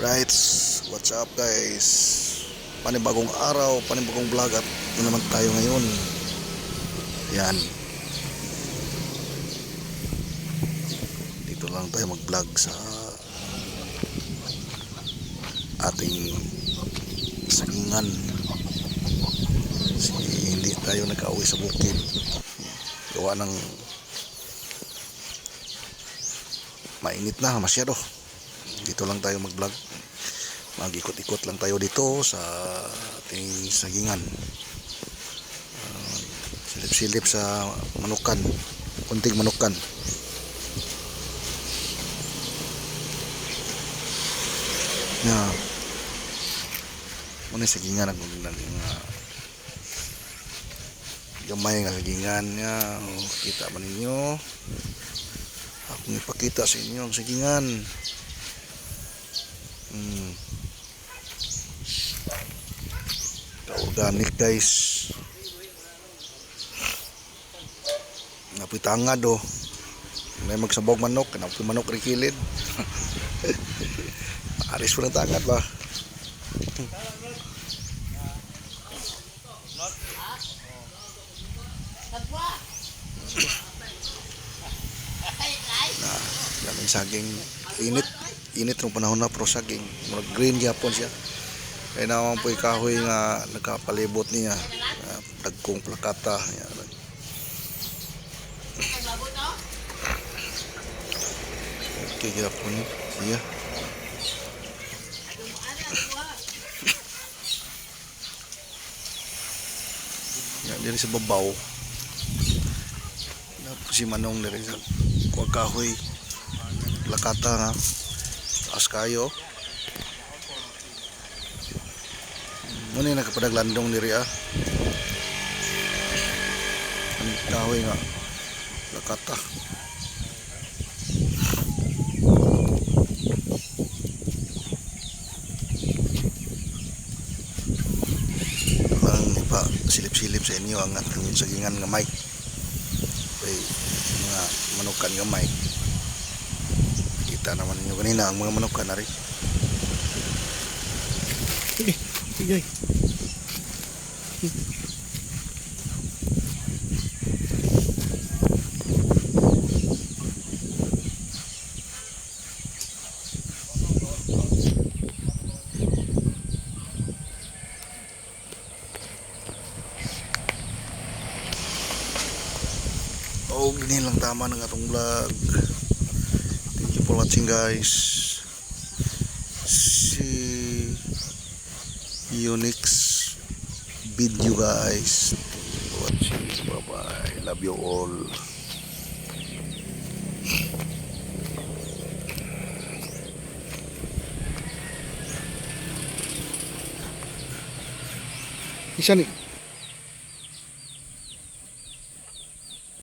Alright, what's up guys? Panibagong araw, panibagong vlog at ito naman tayo ngayon. Yan. Dito lang tayo mag-vlog sa ating sagingan. Kasi hindi tayo nag-away sa bukid. Gawa ng mainit na masyado dito lang tayo mag-vlog. Mag-ikot-ikot lang tayo dito sa ating sagingan. Ah, silip-silip sa manukan. Kunting manukan. Na muna yung sagingan. Ang uh, gamay nga sagingan. Niya kita ba ninyo? Akong ipakita sa inyo ang sagingan Hmm. Organic guys. Napoy tangad oh. May magsabog manok, napoy manok rin kilid. Aris po ng ba? na daming saging init init ng panahon na pero saging murag green gyapon siya kaya naman po kahoy nga nagkapalibot niya. Dagkong plakata niya okay gyapon siya yan diri sa babaw si Manong diri sa kuwag kahoy plakata nga taas kayo muna yung nakapadaglandong diri ah? Ang kahoy nga lakata. Ipa silip-silip sa inyo ang ating sagingan nga mic. Ay mga manukan nga mic kita naman ninyo kanina ang mga manukan na rin sige sige Oh, ganyan lang tama ng atong vlog. For watching guys. Si Unix video guys. Watching. Bye bye. Love you all. Isa ni